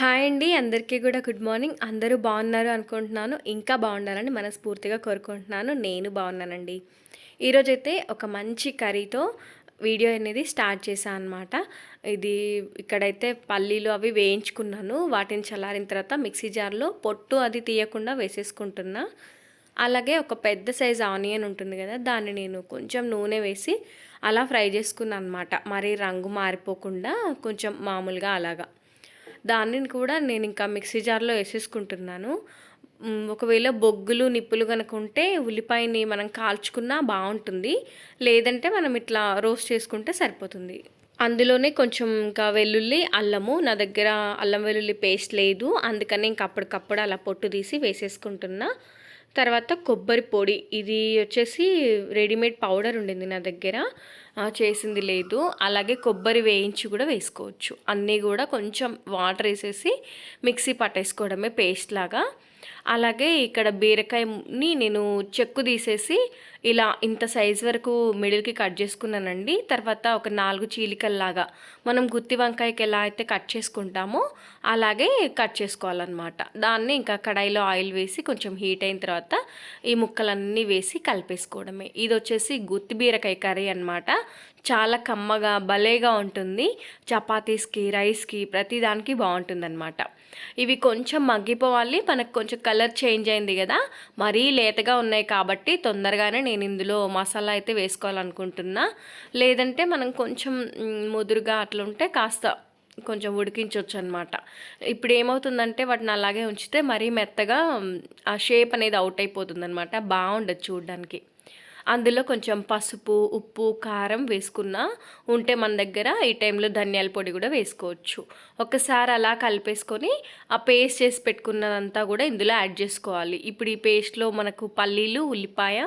Hi అండి అందరికీ కూడా గుడ్ మార్నింగ్. అందరూ బాగున్నారు అనుకుంటున్నాను. ఇంకా బాగుండాలని మనస్ఫూర్తిగా కోరుకుంటున్నాను. నేను బాగున్నానండి. ఈరోజైతే ఒక మంచి కర్రీతో వీడియో అనేది స్టార్ట్ చేశాను అనమాట ఇది ఇక్కడైతే పల్లీలు అవి వేయించుకున్నాను. వాటిని చల్లారిన తర్వాత మిక్సీ జార్లో పొట్టు అది తీయకుండా వేసేసుకుంటున్నా. అలాగే ఒక పెద్ద సైజ్ ఆనియన్ ఉంటుంది కదా దాన్ని నేను కొంచెం నూనె వేసి అలా ఫ్రై చేసుకున్నాను అనమాట మరి రంగు మారిపోకుండా కొంచెం మామూలుగా అలాగా. దాన్ని కూడా నేను ఇంకా మిక్సీ జార్లో వేసేసుకుంటున్నాను. ఒకవేళ బొగ్గులు నిప్పులు కనుక ఉంటే ఉల్లిపాయని మనం కాల్చుకున్నా బాగుంటుంది. లేదంటే మనం ఇట్లా రోస్ట్ చేసుకుంటే సరిపోతుంది. అందులోనే కొంచెం ఇంకా వెల్లుల్లి అల్లము. నా దగ్గర అల్లం వెల్లుల్లి పేస్ట్ లేదు. అందుకని ఇంకా అప్పటికప్పుడు అలా పొట్టు తీసి వేసేసుకుంటున్నా. తర్వాత కొబ్బరి పొడి. ఇది వచ్చేసి రెడీమేడ్ పౌడర్ ఉండింది నా దగ్గర. చేసింది లేదు. అలాగే కొబ్బరి వేయించి కూడా వేసుకోవచ్చు. అన్నీ కూడా కొంచెం వాటర్ వేసేసి మిక్సీ పట్టేసుకోవడమే పేస్ట్ లాగా. అలాగే ఇక్కడ బీరకాయని నేను చెక్కు తీసేసి ఇలా ఇంత సైజ్ వరకు మిడిల్కి కట్ చేసుకున్నానండి. తర్వాత ఒక నాలుగు చీలికల్లాగా మనం గుత్తి వంకాయకి ఎలా అయితే కట్ చేసుకుంటామో అలాగే కట్ చేసుకోవాలన్నమాట. దాన్ని ఇంకా కడాయిలో ఆయిల్ వేసి కొంచెం హీట్ అయిన తర్వాత ఈ ముక్కలన్నీ వేసి కలిపేసుకోవడమే. ఇది వచ్చేసి గుత్తి బీరకాయ కర్రీ అన్నమాట. చాలా కమ్మగా భలేగా ఉంటుంది. చపాతీస్కి రైస్కి ప్రతిదానికి బాగుంటుందన్నమాట. ఇవి కొంచెం మగ్గిపోవాలి. మనకు కొంచెం కలర్ చేంజ్ అయింది కదా మరీ లేతగా ఉన్నాయి కాబట్టి తొందరగానే నేను ఇందులో మసాలా అయితే వేసుకోవాలనుకుంటున్నా. లేదంటే మనం కొంచెం ముదురుగా అట్లా ఉంటే కాస్త కొంచెం ఉడికించవచ్చు అనమాట ఇప్పుడు ఏమవుతుందంటే వాటిని అలాగే ఉంచితే మరీ మెత్తగా ఆ షేప్ అనేది అవుట్ అయిపోతుంది అనమాట బాగుండదు చూడడానికి. అందులో కొంచెం పసుపు ఉప్పు కారం వేసుకున్నా ఉంటే మన దగ్గర ఈ టైంలో ధనియాల పొడి కూడా వేసుకోవచ్చు. ఒకసారి అలా కలిపేసుకొని ఆ పేస్ట్ చేసి పెట్టుకున్నదంతా కూడా ఇందులో యాడ్ చేసుకోవాలి. ఇప్పుడు ఈ పేస్ట్లో మనకు పల్లీలు ఉల్లిపాయ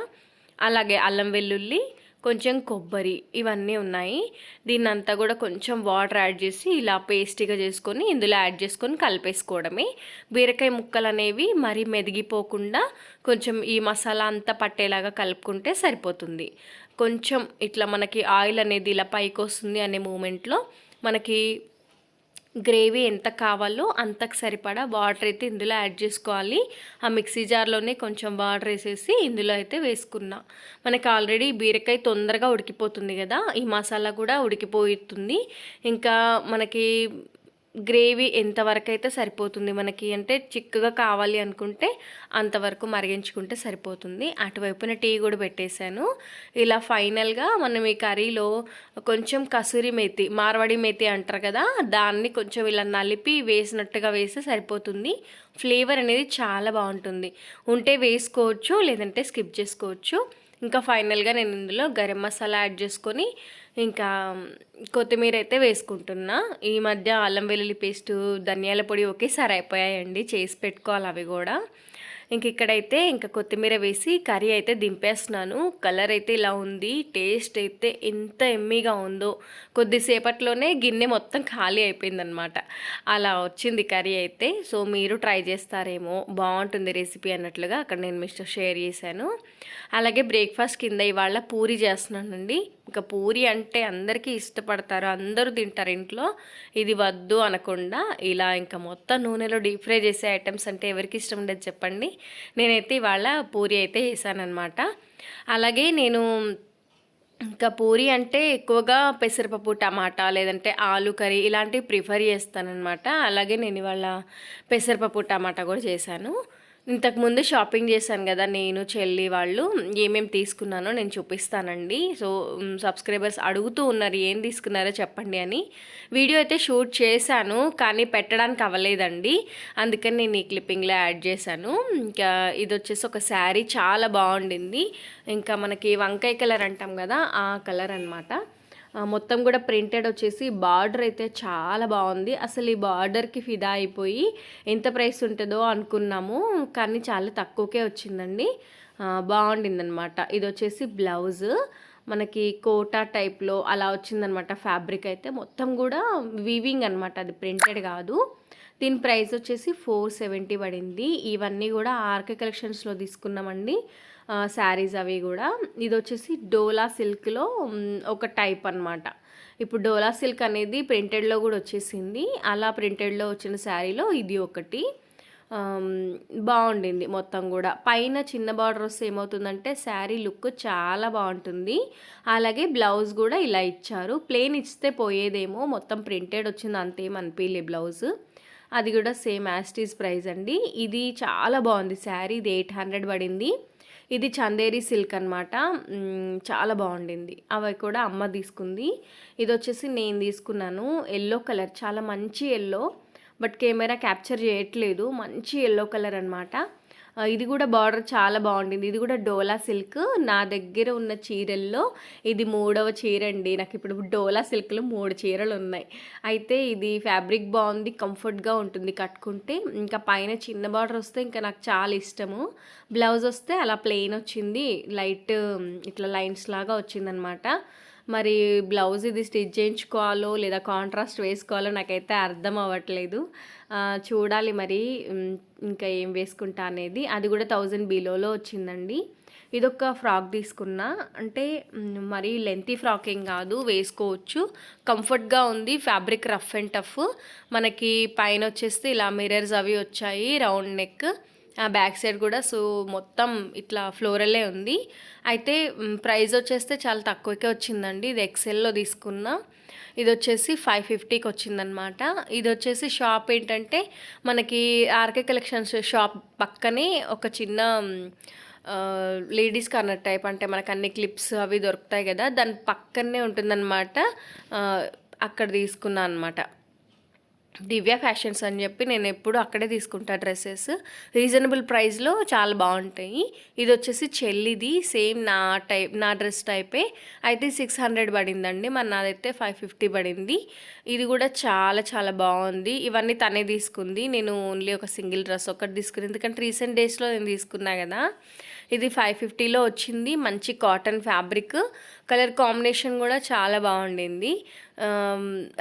అలాగే అల్లం వెల్లుల్లి కొంచెం కొబ్బరి ఇవన్నీ ఉన్నాయి. దీన్ని అంతా కూడా కొంచెం వాటర్ యాడ్ చేసి ఇలా పేస్టీగా చేసుకొని ఇందులో యాడ్ చేసుకొని కలిపేసుకోవడమే. బీరకాయ ముక్కలు అనేవి మరీ మెదిగిపోకుండా కొంచెం ఈ మసాలా అంతా పట్టేలాగా కలుపుకుంటే సరిపోతుంది. కొంచెం ఇట్లా మనకి ఆయిల్ అనేది ఇలా పైకి వస్తుంది అనే మూమెంట్లో మనకి గ్రేవీ ఎంత కావాలో అంతకు సరిపడా వాటర్ అయితే ఇందులో యాడ్ చేసుకోవాలి. ఆ మిక్సీ జార్లోనే కొంచెం వాటర్ వేసేసి ఇందులో అయితే వేసుకున్నా. మనకి ఆల్రెడీ బీరకాయ తొందరగా ఉడికిపోతుంది కదా ఈ మసాలా కూడా ఉడికిపోతుంది. ఇంకా మనకి గ్రేవీ ఎంతవరకు అయితే సరిపోతుంది మనకి అంటే చిక్కగా కావాలి అనుకుంటే అంతవరకు మరిగించుకుంటే సరిపోతుంది. అటువైపున టీ కూడా పెట్టేశాను. ఇలా ఫైనల్గా మనం ఈ కర్రీలో కొంచెం కసూరి మేతి మార్వాడి మేతి అంటారు కదా దాన్ని కొంచెం ఇలా నలిపి వేసినట్టుగా వేస్తే సరిపోతుంది. ఫ్లేవర్ అనేది చాలా బాగుంటుంది. ఉంటే వేసుకోవచ్చు లేదంటే స్కిప్ చేసుకోవచ్చు. ఇంకా ఫైనల్గా నేను ఇందులో గరం మసాలా యాడ్ చేసుకొని ఇంకా కొత్తిమీర అయితే వేసుకుంటున్నా. ఈ మధ్య అల్లం వెల్లుల్లి పేస్ట్ ధనియాల పొడి ఒకేసారి అయిపోయాయండి. చేసి పెట్టుకోవాలి అవి కూడా. ఇంక ఇక్కడైతే ఇంకా కొత్తిమీర వేసి కర్రీ అయితే దింపేస్తున్నాను. కలర్ అయితే ఇలా ఉంది. టేస్ట్ అయితే ఎంత ఎమ్మీగా ఉందో. కొద్దిసేపట్లోనే గిన్నె మొత్తం ఖాళీ అయిపోయిందనమాట. అలా వచ్చింది కర్రీ అయితే. సో మీరు ట్రై చేస్తారేమో. బాగుంటుంది రెసిపీ అన్నట్లుగా అక్కడ నేను మిస్టర్ షేర్ చేశాను. అలాగే బ్రేక్ఫాస్ట్ కింద ఇవాళ పూరి చేస్తున్నానండి. ఇంకా పూరి అంటే అందరికీ ఇష్టపడతారు అందరూ తింటారు ఇంట్లో. ఇది వద్దు అనకుండా ఇలా ఇంకా మొత్తం నూనెలో డీప్ ఫ్రై చేసే ఐటమ్స్ అంటే ఎవరికి ఇష్టం ఉండదు చెప్పండి. నేనైతే ఇవాళ పూరి అయితే చేశానమాట అలాగే నేను ఇంకా పూరి అంటే ఎక్కువగా పెసరపప్పు టమాటా లేదంటే ఆలు కర్రీ ఇలాంటివి ప్రిఫర్ చేస్తానన్నమాట. అలాగే నేను ఇవాళ పెసరపప్పు టమాటా కూడా చేశాను. ఇంతకుముందు షాపింగ్ చేశాను కదా నేను చెల్లి వాళ్ళు ఏమేమి తీసుకున్నానో నేను చూపిస్తానండి. సో సబ్స్క్రైబర్స్ అడుగుతూ ఉన్నారు ఏం తీసుకున్నారో చెప్పండి అని. వీడియో అయితే షూట్ చేశాను కానీ పెట్టడానికి అవ్వలేదండి. అందుకని నేను ఈ క్లిప్పింగ్లో యాడ్ చేశాను. ఇంకా ఇది వచ్చేసి ఒక శారీ చాలా బాగుండింది. ఇంకా మనకి వంకాయ కలర్ అంటాం కదా ఆ కలర్ అనమాట మొత్తం కూడా ప్రింటెడ్ వచ్చేసి బార్డర్ అయితే చాలా బాగుంది. అసలు ఈ బార్డర్కి ఫిదా అయిపోయి ఎంత ప్రైస్ ఉంటుందో అనుకున్నాము కానీ చాలా తక్కువకే వచ్చిందండి. బాగుండిందనమాట. ఇది వచ్చేసి బ్లౌజ్. మనకి కోటా టైప్లో అలా వచ్చిందనమాట ఫ్యాబ్రిక్ అయితే. మొత్తం కూడా వీవింగ్ అనమాట అది ప్రింటెడ్ కాదు. దీని ప్రైస్ వచ్చేసి ఫోర్ సెవెంటీ పడింది. ఇవన్నీ కూడా ఆర్కే కలెక్షన్స్లో తీసుకున్నామండి. శారీస్ అవి కూడా. ఇది వచ్చేసి డోలా సిల్క్లో ఒక టైప్ అన్నమాట. ఇప్పుడు డోలా సిల్క్ అనేది ప్రింటెడ్లో కూడా వచ్చేసింది. అలా ప్రింటెడ్లో వచ్చిన శారీలో ఇది ఒకటి. బాగుండింది మొత్తం కూడా. పైన చిన్న బార్డర్ వస్తే ఏమవుతుందంటే శారీ లుక్ చాలా బాగుంటుంది. అలాగే బ్లౌజ్ కూడా ఇలా ఇచ్చారు. ప్లేన్ ఇస్తే పోయేదేమో మొత్తం ప్రింటెడ్ వచ్చింది అంతేం అనిపించలే బ్లౌజ్. అది కూడా సేమ్ యాస్టీస్ ప్రైస్ అండి. ఇది చాలా బాగుంది. శారీ ఇది ఎయిట్ హండ్రెడ్ పడింది. ఇది చందేరి సిల్క్ అనమాట చాలా బాగుండింది. అవి కూడా అమ్మ తీసుకుంది. ఇది వచ్చేసి నేను తీసుకున్నాను. ఎల్లో కలర్ చాలా మంచి ఎల్లో బట్ కెమెరా క్యాప్చర్ చేయట్లేదు. మంచి ఎల్లో కలర్ అనమాట ఇది కూడా బార్డర్ చాలా బాగుండింది ఇది కూడా డోలా సిల్క్. నా దగ్గర ఉన్న చీరల్లో ఇది మూడవ చీర అండి. నాకు ఇప్పుడు డోలా సిల్క్లో మూడు చీరలు ఉన్నాయి. అయితే ఇది ఫ్యాబ్రిక్ బాగుంది కంఫర్ట్గా ఉంటుంది కట్టుకుంటే. ఇంకా పైన చిన్న బార్డర్ వస్తే ఇంకా నాకు చాలా ఇష్టము. బ్లౌజ్ వస్తే అలా ప్లెయిన్ వచ్చింది. లైట్ ఇట్లా లైన్స్ లాగా వచ్చిందనమాట. మరి బ్లౌజ్ ఇది స్టిచ్ చేయించుకోవాలో లేదా కాంట్రాస్ట్ వేసుకోవాలో నాకైతే అర్థం అవ్వట్లేదు. చూడాలి మరి ఇంకా ఏం వేసుకుంటా అనేది. అది కూడా థౌజండ్ బిలోలో వచ్చిందండి. ఇదొక ఫ్రాక్ తీసుకున్నా. అంటే మరీ లెంతీ ఫ్రాక్ ఏం కాదు వేసుకోవచ్చు. కంఫర్ట్గా ఉంది ఫ్యాబ్రిక్ రఫ్ అండ్ టఫ్ మనకి పైన వచ్చేస్తే ఇలా మిరర్స్ అవి వచ్చాయి రౌండ్ నెక్ ఆ బ్యాక్ సైడ్ కూడా. సో మొత్తం ఇట్లా ఫ్లోరలే ఉంది. అయితే ప్రైస్ వచ్చేస్తే చాలా తక్కువకే వచ్చిందండి. ఇది ఎక్సెల్లో తీసుకున్నా. ఇది వచ్చేసి ఫైవ్ ఫిఫ్టీకి వచ్చిందనమాట. ఇది వచ్చేసి షాప్ ఏంటంటే మనకి ఆర్కే కలెక్షన్స్ షాప్ పక్కనే ఒక చిన్న లేడీస్ కార్నర్ టైప్. అంటే మనకు అన్ని క్లిప్స్ అవి దొరుకుతాయి కదా. దాని పక్కనే ఉంటుందన్నమాట అక్కడ తీసుకున్నా అనమాట. దివ్య ఫ్యాషన్స్ అని చెప్పి నేను ఎప్పుడు అక్కడే తీసుకుంటా డ్రెస్సెస్. రీజనబుల్ ప్రైస్లో చాలా బాగుంటాయి. ఇది వచ్చేసి చెల్లిది సేమ్ నా టైప్ నా డ్రెస్ టైపే. అయితే సిక్స్ హండ్రెడ్ పడిందండి మరి నాదైతే ఫైవ్ ఫిఫ్టీ పడింది. ఇది కూడా చాలా చాలా బాగుంది. ఇవన్నీ తనే తీసుకుంది. నేను ఓన్లీ ఒక సింగిల్ డ్రెస్ ఒకటి తీసుకుని ఎందుకంటే రీసెంట్ డేస్లో నేను తీసుకున్నా కదా. ఇది ఫైవ్ ఫిఫ్టీలో వచ్చింది. మంచి కాటన్ ఫ్యాబ్రిక్ కలర్ కాంబినేషన్ కూడా చాలా బాగుండింది.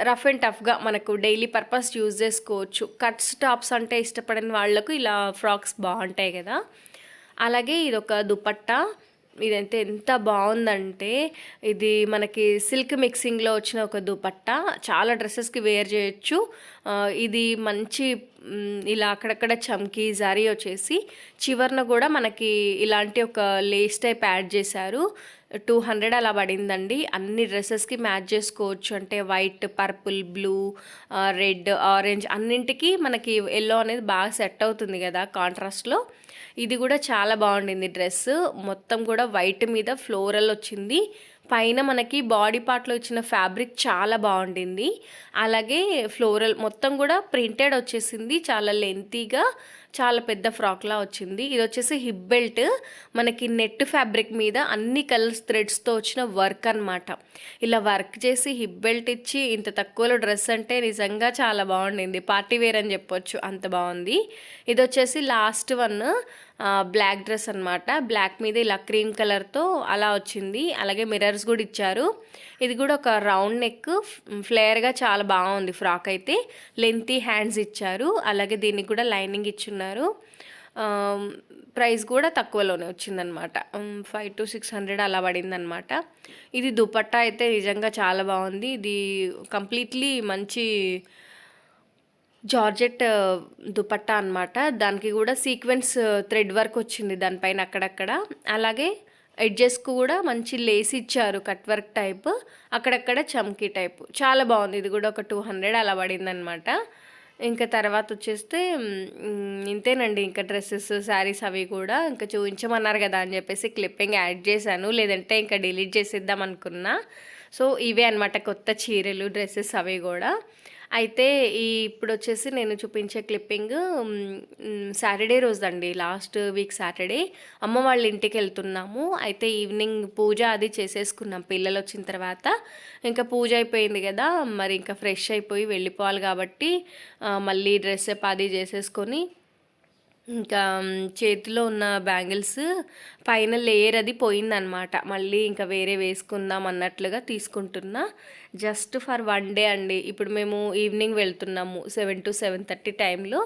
రఫ్ అండ్ టఫ్గా మనకు డైలీ పర్పస్ యూజ్ చేసుకోవచ్చు. కట్స్ టాప్స్ అంటే ఇష్టపడని వాళ్ళకు ఇలా ఫ్రాక్స్ బాగుంటాయి కదా. అలాగే ఇది ఒక దుపట్టా. ఇదైతే ఎంత బాగుందంటే ఇది మనకి సిల్క్ మిక్సింగ్లో వచ్చిన ఒక దుపట్టా. చాలా డ్రెస్సెస్కి వేర్ చేయొచ్చు. ఇది మంచి ఇలా అక్కడక్కడ చమ్కీ జరీ వచ్చేసి చివరన కూడా మనకి ఇలాంటి ఒక లేస్ టైప్ యాడ్ చేశారు. టూ హండ్రెడ్ అలా పడిందండి. అన్ని డ్రెస్సెస్కి మ్యాచ్ చేసుకోవచ్చు. అంటే white purple blue red orange అన్నింటికి మనకి ఎల్లో అనేది బాగా సెట్ అవుతుంది కదా కాంట్రాస్ట్లో. ఇది కూడా చాలా బాగుండింది డ్రెస్ మొత్తం కూడా వైట్ మీద ఫ్లోరల్ వచ్చింది. పైన మనకి బాడీ పార్ట్లో ఇచ్చిన ఫ్యాబ్రిక్ చాలా బాగుండింది. అలాగే ఫ్లోరల్ మొత్తం కూడా ప్రింటెడ్ వచ్చేసింది. చాలా లెంతీగా చాలా పెద్ద ఫ్రాక్లా వచ్చింది. ఇది వచ్చేసి హిప్ బెల్ట్. మనకి నెట్ ఫ్యాబ్రిక్ మీద అన్ని కలర్స్ థ్రెడ్స్తో వచ్చిన వర్క్ అన్నమాట. ఇలా వర్క్ చేసి హిప్ బెల్ట్ ఇచ్చి ఇంత తక్కువలో డ్రెస్ అంటే నిజంగా చాలా బాగుండింది. పార్టీ వేర్ అని చెప్పొచ్చు. అంత బాగుంది. ఇది వచ్చేసి లాస్ట్ వన్. బ్లాక్ డ్రెస్ అన్నమాట. బ్లాక్ మీద ఇలా క్రీమ్ కలర్తో అలా వచ్చింది. అలాగే మిరర్స్ కూడా ఇచ్చారు. ఇది కూడా ఒక రౌండ్ నెక్ ఫ్లేయర్గా చాలా బాగుంది ఫ్రాక్ అయితే. లెంతీ హ్యాండ్స్ ఇచ్చారు. అలాగే దీనికి కూడా లైనింగ్ ఇచ్చున్నారు. ప్రైస్ కూడా తక్కువలోనే వచ్చిందనమాట ఫైవ్ టు సిక్స్ హండ్రెడ్ అలా పడిందనమాట ఇది దుపట్టా అయితే నిజంగా చాలా బాగుంది. ఇది కంప్లీట్లీ మంచి జార్జెట్ దుపట్టా అనమాట దానికి కూడా సీక్వెన్స్ థ్రెడ్ వర్క్ వచ్చింది దానిపైన అక్కడక్కడ. అలాగే ఎడ్జెస్కు కూడా మంచి లేస్ ఇచ్చారు కట్ వర్క్ టైప్. అక్కడక్కడ చమ్కీ టైప్. చాలా బాగుంది. ఇది కూడా ఒక టూ హండ్రెడ్ అలా పడిందనమాట ఇంకా తర్వాత వచ్చేస్తే ఇంతేనండి. ఇంకా డ్రెస్సెస్ శారీస్ అవి కూడా ఇంకా చూపించమన్నారు కదా అని చెప్పేసి క్లిప్పింగ్ యాడ్ చేశాను. లేదంటే ఇంకా డిలీట్ చేసేద్దాం అనుకున్నా. సో ఇవే అనమాట కొత్త చీరలు డ్రెస్సెస్ అవి కూడా. అయితే ఈ ఇప్పుడు వచ్చేసి నేను చూపించే clipping Saturday రోజండి. Last week Saturday. అమ్మ వాళ్ళ ఇంటికి వెళ్తున్నాము. అయితే ఈవినింగ్ పూజ అది చేసేసుకున్నాం. పిల్లలు వచ్చిన తర్వాత ఇంకా పూజ అయిపోయింది కదా. మరి ఇంకా ఫ్రెష్ అయిపోయి వెళ్ళిపోవాలి కాబట్టి మళ్ళీ డ్రెస్ అప్ అది చేసేసుకొని ఇంకా చేతిలో ఉన్న బ్యాంగిల్స్ పైన లేయర్ అది పోయిందనమాట. మళ్ళీ ఇంకా వేరే వేసుకుందాం అన్నట్లుగా తీసుకుంటున్నా. జస్ట్ ఫర్ వన్ డే అండి. ఇప్పుడు మేము ఈవినింగ్ వెళ్తున్నాము సెవెన్ టు సెవెన్ థర్టీ టైంలో.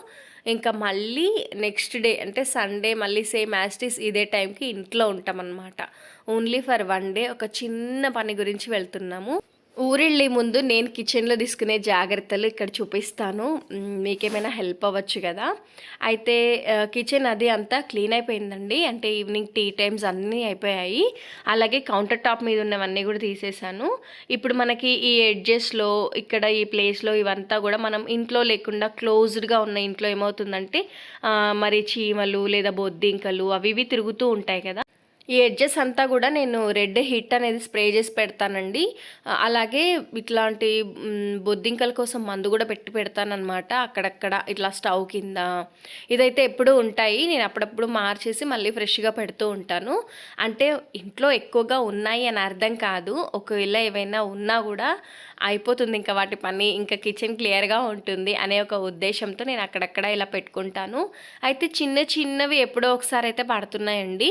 ఇంకా మళ్ళీ నెక్స్ట్ డే అంటే సండే మళ్ళీ సేమ్ యాస్టిస్ ఇదే టైంకి ఇంట్లో ఉంటామన్నమాట. ఓన్లీ ఫర్ వన్ డే ఒక చిన్న పని గురించి వెళ్తున్నాము. ఊరెళ్ళే ముందు నేను కిచెన్లో తీసుకునే జాగ్రత్తలు ఇక్కడ చూపిస్తాను. మీకేమైనా హెల్ప్ అవ్వచ్చు కదా. అయితే కిచెన్ అది అంతా క్లీన్ అయిపోయిందండి. అంటే ఈవినింగ్ టీ టైమ్స్ అన్నీ అయిపోయాయి. అలాగే కౌంటర్ టాప్ మీద ఉన్నవన్నీ కూడా తీసేసాను ఇప్పుడు మనకి ఈ ఎడ్జెస్లో ఇక్కడ ఈ ప్లేస్లో ఇవంతా కూడా మనం ఇంట్లో లేకుండా క్లోజ్డ్గా ఉన్న ఇంట్లో ఏమవుతుందంటే మరి చీమలు లేదా బొద్దింకలు అవి ఇవి తిరుగుతూ ఉంటాయి కదా. ఈ ఎడ్జెస్ అంతా కూడా నేను రెడ్ హిట్ అనేది స్ప్రే చేసి పెడతానండి. అలాగే ఇట్లాంటి బొద్దింకల కోసం మందు కూడా పెట్టి పెడతానమాట అక్కడక్కడ ఇట్లా స్టవ్ కింద ఇదైతే ఎప్పుడూ ఉంటాయి. నేను అప్పుడప్పుడు మార్చేసి మళ్ళీ ఫ్రెష్గా పెడుతూ ఉంటాను. అంటే ఇంట్లో ఎక్కువగా ఉన్నాయి అని అర్థం కాదు. ఒకవేళ ఏవైనా ఉన్నా కూడా అయిపోతుంది ఇంకా వాటి పని. ఇంకా కిచెన్ క్లియర్గా ఉంటుంది అనే ఒక ఉద్దేశంతో నేను అక్కడక్కడ ఇలా పెట్టుకుంటాను. అయితే చిన్న చిన్నవి ఎప్పుడో ఒకసారి అయితే పడుతున్నాయండి.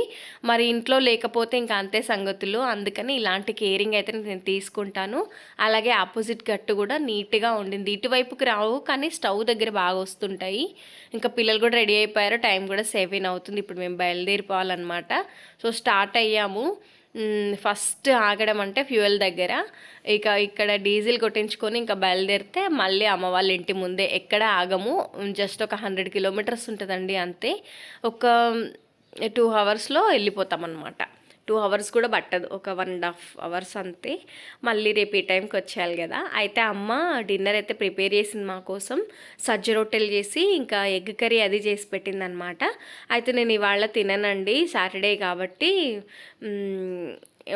మరి ఇంట్లో లేకపోతే ఇంకా అంతే సంగతులు. అందుకని ఇలాంటి కేరింగ్ అయితే నేను తీసుకుంటాను. అలాగే ఆపోజిట్ గట్టు కూడా నీట్గా ఉండింది. ఇటువైపుకి రావు కానీ స్టవ్ దగ్గర బాగా వస్తుంటాయి. ఇంకా పిల్లలు కూడా రెడీ అయిపోయారు. టైం కూడా సెవెన్ అవుతుంది. ఇప్పుడు మేము బయలుదేరిపోవాలన్నమాట. సో స్టార్ట్ అయ్యాము. ఫస్ట్ ఆగడం అంటే ఫ్యూయల్ దగ్గర. ఇక ఇక్కడ డీజిల్ కొట్టించుకొని ఇంకా బయలుదేరితే మళ్ళీ అమ్మ వాళ్ళ ఇంటి ముందే ఎక్కడ ఆగము. జస్ట్ ఒక హండ్రెడ్ కిలోమీటర్స్ ఉంటుందండి అంతే. ఒక టూ అవర్స్లో వెళ్ళిపోతాం అనమాట టూ అవర్స్ కూడా పట్టదు. ఒక వన్ అండ్ హాఫ్ అవర్స్ అంతే. మళ్ళీ రేపు ఈ టైంకి వచ్చేయాలి కదా. అయితే అమ్మ డిన్నర్ అయితే ప్రిపేర్ చేసింది మా కోసం. సజ్జ రొట్టెలు చేసి ఇంకా ఎగ్ కర్రీ అది చేసి పెట్టిందనమాట అయితే నేను ఇవాళ తిననండి. సాటర్డే కాబట్టి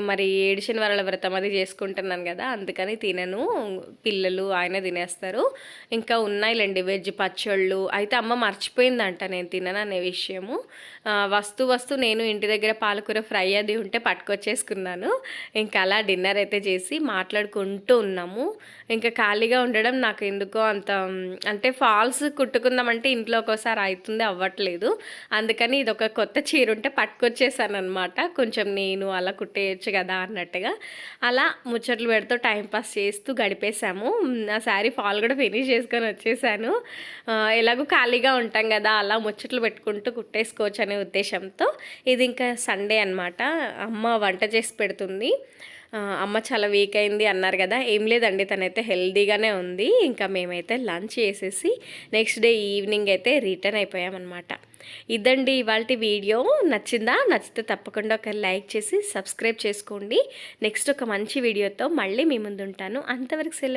మరి ఏడు శనివారాల వ్రతం అది చేసుకుంటున్నాను కదా అందుకని తినను. పిల్లలు ఆయన తినేస్తారు. ఇంకా ఉన్నాయిలేండి వెజ్ పచ్చళ్ళు. అయితే అమ్మ మర్చిపోయిందంట నేను తినను అనే విషయము. వస్తు వస్తు నేను ఇంటి దగ్గర పాలకూర ఫ్రై అది ఉంటే పట్టుకొచ్చేసుకున్నాను. ఇంకా అలా డిన్నర్ అయితే చేసి మాట్లాడుకుంటూ ఉన్నాము. ఇంకా ఖాళీగా ఉండడం నాకు ఎందుకో అంత అంటే ఫాల్స్ కుట్టుకుందామంటే ఇంట్లో ఒక్కోసారి అవుతుంది అవ్వట్లేదు. అందుకని ఇది ఒక కొత్త చీర ఉంటే పట్టుకొచ్చేసాను అనమాట కొంచెం నేను అలా కుట్టే చేయొచ్చు కదా అన్నట్టుగా. అలా ముచ్చట్లు పెడుతూ టైంపాస్ చేస్తూ గడిపేశాము. ఆ శారీ ఫాల్ కూడా ఫినిష్ చేసుకొని వచ్చేసాను. ఎలాగో ఖాళీగా ఉంటాం కదా అలా ముచ్చట్లు పెట్టుకుంటూ కుట్టేసుకోవచ్చు అనే ఉద్దేశంతో. ఇది ఇంకా సండే అనమాట అమ్మ వంట చేసి పెడుతుంది. అమ్మ చాలా వీక్ అయింది అన్నారు కదా ఏం లేదండి తనైతే హెల్దీగానే ఉంది. ఇంకా మేమైతే లంచ్ చేసేసి నెక్స్ట్ డే ఈవినింగ్ అయితే రిటర్న్ అయిపోయామన్నమాట. ఇదండి ఇవాళ వీడియో. నచ్చిందా? నచ్చితే తప్పకుండా ఒక లైక్ చేసి సబ్స్క్రైబ్ చేసుకోండి. నెక్స్ట్ ఒక మంచి వీడియోతో మళ్ళీ మీ ముందు ఉంటాను అంతవరకు సెలవు.